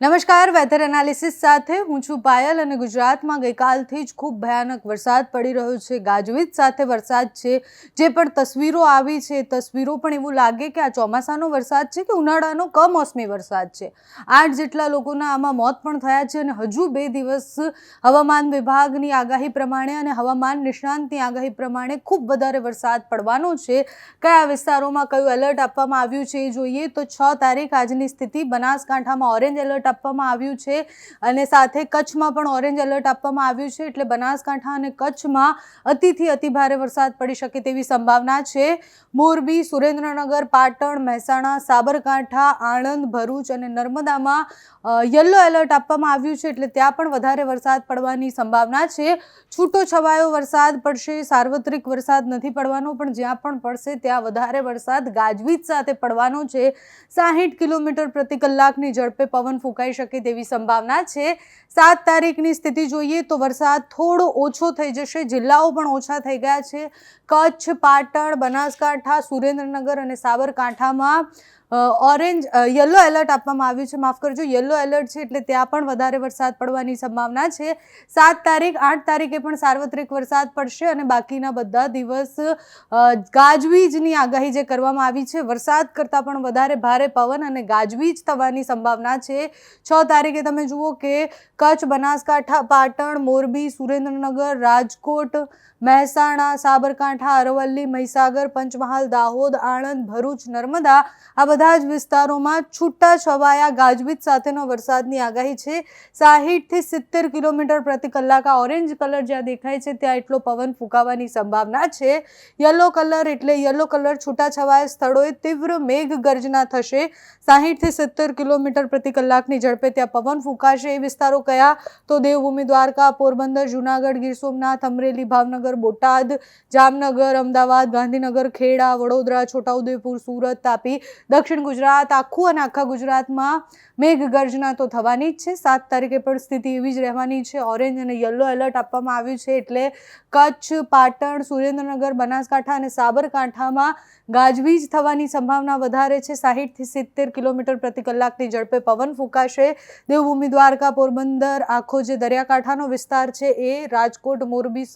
નમસ્કાર weather analysis સાથે હું છું પાયલ અને ગુજરાતમાં ગઈકાલથી જ ખૂબ ભયાનક વરસાદ પડી રહ્યો છે. ગાજવીજ સાથે વરસાદ છે. જે પણ તસવીરો આવી છે તસવીરો પણ એવું લાગે કે આ ચોમાસાનો વરસાદ છે કે ઉનાળાનો કમોસમી વરસાદ છે. આઠ જેટલા લોકોના આમાં મોત પણ થયા છે અને હજુ બે દિવસ હવામાન વિભાગની આગાહી પ્રમાણે અને હવામાન નિષ્ણાંતની આગાહી પ્રમાણે ખૂબ વધારે વરસાદ પડવાનો છે. કયા વિસ્તારોમાં કયું એલર્ટ આપવામાં આવ્યું છે એ જોઈએ તો છ તારીખ આજની સ્થિતિ બનાસકાંઠામાં ઓરેન્જ એલર્ટ આપવામાં આવ્યું છે અને સાથે કચ્છમાં પણ ઓરેન્જ એલર્ટ આપવામાં આવ્યું છે. એટલે બનાસકાંઠા અને કચ્છમાં અતિથી અતિભારે વરસાદ પડી શકે તેવી સંભાવના છે. મોરબી, સુરેન્દ્રનગર, પાટણ, મહેસાણા, સાબરકાંઠા, આણંદ, ભરૂચ અને નર્મદામાં યલો એલર્ટ આપવામાં આવ્યું છે. એટલે ત્યાં પણ વધારે વરસાદ પડવાની સંભાવના છે. છૂટો છવાયો વરસાદ પડશે, સાર્વત્રિક વરસાદ નથી પડવાનો, પણ જ્યાં પણ પડશે ત્યાં વધારે વરસાદ ગાજવીજ સાથે પડવાનો છે. સાહીઠ કિલોમીટર પ્રતિ કલાકની ઝડપે પવન ફૂંકાઈ શકે તેવી સંભાવના છે. સાત તારીખની સ્થિતિ જોઈએ તો વરસાદ થોડો ઓછો થઈ જશે. જિલ્લાઓ પણ ઓછા થઈ ગયા છે. કચ્છ, પાટણ, બનાસકાંઠા, સુરેન્દ્રનગર અને સાબરકાંઠામાં ઓરેન્જ યલો એલર્ટ આપવામાં આવ્યું છે. માફ કરજો યલો એલર્ટ છે એટલે ત્યાં પણ વધારે વરસાદ પડવાની સંભાવના છે. સાત તારીખ, આઠ તારીખે પણ સાર્વત્રિક વરસાદ પડશે અને બાકીના બધા દિવસ ગાજવીજની આગાહી જે કરવામાં આવી છે, વરસાદ કરતાં પણ વધારે ભારે પવન અને ગાજવીજ થવાની સંભાવના છે. છ તારીખે તમે જુઓ કે કચ્છ, બનાસકાંઠા, પાટણ, મોરબી, સુરેન્દ્રનગર, રાજકોટ, મહેસાણા, સાબરકાંઠા, અરવલ્લી, મહીસાગર, પંચમહાલ, દાહોદ, આણંદ, ભરૂચ, નર્મદા આ બધા જ વિસ્તારોમાં છૂટા છવાયા ગાજવીજ સાથેનો વરસાદની આગાહી છે. સાહીઠથી સિત્તેર કિલોમીટર પ્રતિ કલાક આ ઓરેન્જ કલર જ્યાં દેખાય છે, ત્યાં એટલો પવન ફૂંકાવાની સંભાવના છે. યલો કલર એટલે યલો કલર છૂટાછવાયા સ્થળોએ તીવ્ર મેઘ ગર્જના થશે. સાહીઠથી સિત્તેર કિલોમીટર પ્રતિ કલાકની ઝડપે ત્યાં પવન ફૂંકાશે. એ વિસ્તારો કયા? તો દેવભૂમિ, દ્વારકા, પોરબંદર, જુનાગઢ, ગીર સોમનાથ, અમરેલી, ભાવનગર, બોટાદ, જામનગર, અમદાવાદ, ગાંધીનગર, ખેડા, વડોદરા, છોટાઉદેપુર, સુરત, તાપી, દક્ષિણ ગુજરાત, આખું અને આખા ગુજરાતમાં મેઘગર્જના તો થવાની જ છે. સાત તારીખે પણ સ્થિતિ એવી જ રહેવાની છે. ઓરેન્જ અને યલો એલર્ટ આપવામાં આવ્યું છે. એટલે કચ્છ, પાટણ, સુરેન્દ્રનગર, બનાસકાંઠા અને સાબરકાંઠામાં ગાજવીજ થવાની સંભાવના વધારે છે. સાહીઠથી સિત્તેર કિલોમીટર પ્રતિ કલાકની ઝડપે પવન ફૂંકાશે. દેવભૂમિ, દ્વારકા, પોરબંદર, આખો જે દરિયાકાંઠાનો વિસ્તાર છે, એ રાજકોટ, મોરબી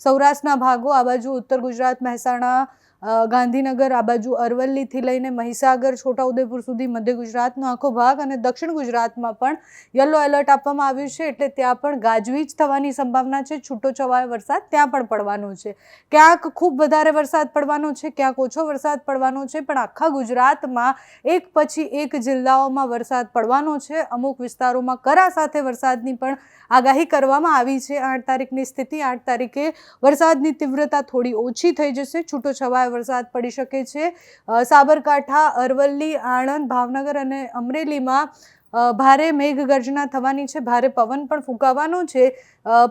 સૌરાષ્ટ્રના ભાગો, આ બાજુ ઉત્તર ગુજરાત, મહેસાણા ગાંધીનગર, આ બાજુ અરવલ્લીથી લઈને મહીસાગર, છોટાઉદેપુર સુધી મધ્ય ગુજરાતનો આખો ભાગ અને દક્ષિણ ગુજરાતમાં પણ યલો એલર્ટ આપવામાં આવ્યું છે. એટલે ત્યાં પણ ગાજવીજ થવાની સંભાવના છે. છૂટો છવાયો વરસાદ ત્યાં પણ પડવાનો છે. ક્યાંક ખૂબ વધારે વરસાદ પડવાનો છે, ક્યાંક ઓછો વરસાદ પડવાનો છે, પણ આખા ગુજરાતમાં એક પછી એક જિલ્લાઓમાં વરસાદ પડવાનો છે. અમુક વિસ્તારોમાં કરા સાથે વરસાદની પણ આગાહી કરવામાં આવી છે. આઠ તારીખની સ્થિતિ, આઠ તારીખે વરસાદની તીવ્રતા થોડી ઓછી થઈ જશે. છૂટો છવાયો વરસાદ પડી શકે છે. સાબરકાંઠા અરવલ્લી આણંદ ભાવનગર અને અમરેલીમાં ભારે મેઘગર્જના થવાની છે, ભારે પવન પણ ફૂંકાવાનો છે.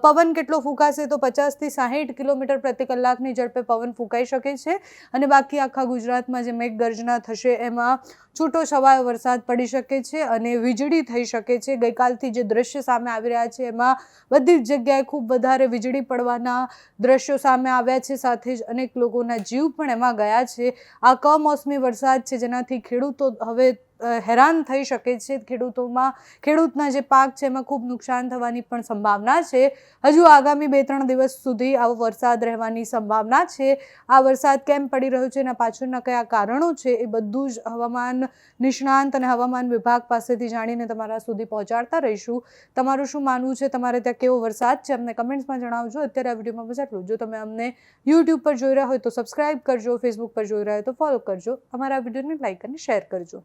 પવન કેટલો ફૂંકાશે તો પચાસથી સાહીઠ કિલોમીટર પ્રતિ કલાકની ઝડપે પવન ફૂંકાઈ શકે છે. અને બાકી આખા ગુજરાતમાં જે મેઘગર્જના થશે, એમાં છૂટો છવાયો વરસાદ પડી શકે છે અને વીજળી થઈ શકે છે. ગઈકાલથી જે દ્રશ્ય સામે આવી રહ્યા છે, એમાં બધી જ જગ્યાએ ખૂબ વધારે વીજળી પડવાના દ્રશ્યો સામે આવ્યા છે. સાથે જ અનેક લોકોના જીવ પણ એમાં ગયા છે. આ કમોસમી વરસાદ છે જેનાથી ખેડૂતો હવે હેરાન થઈ શકે છે ખેડૂતોમાં. ખેડૂતના જે પાક છે એમાં ખૂબ નુકસાન થવાની પણ સંભાવના છે. હજુ આગામી બે ત્રણ દિવસ સુધી આવો વરસાદ રહેવાની સંભાવના છે. આ વરસાદ કેમ પડી રહ્યો છે, એના પાછળના કયા કારણો છે, એ બધું જ હવામાન નિષ્ણાંત અને હવામાન વિભાગ પાસેથી જાણીને તમારા સુધી પહોંચાડતા રહીશું. તમારું શું માનવું છે? તમારે ત્યાં કેવો વરસાદ છે? અમને કમેન્ટ્સમાં જણાવજો. અત્યારે આ વિડીયોમાં બસ આટલું. જો તમે અમને યુટ્યુબ પર જોઈ રહ્યા હોય તો સબસ્ક્રાઇબ કરજો ફેસબુક પર જોઈ રહ્યા હોય તો ફોલો કરજો. અમારા વિડીયોને લાઇક અને શેર કરજો.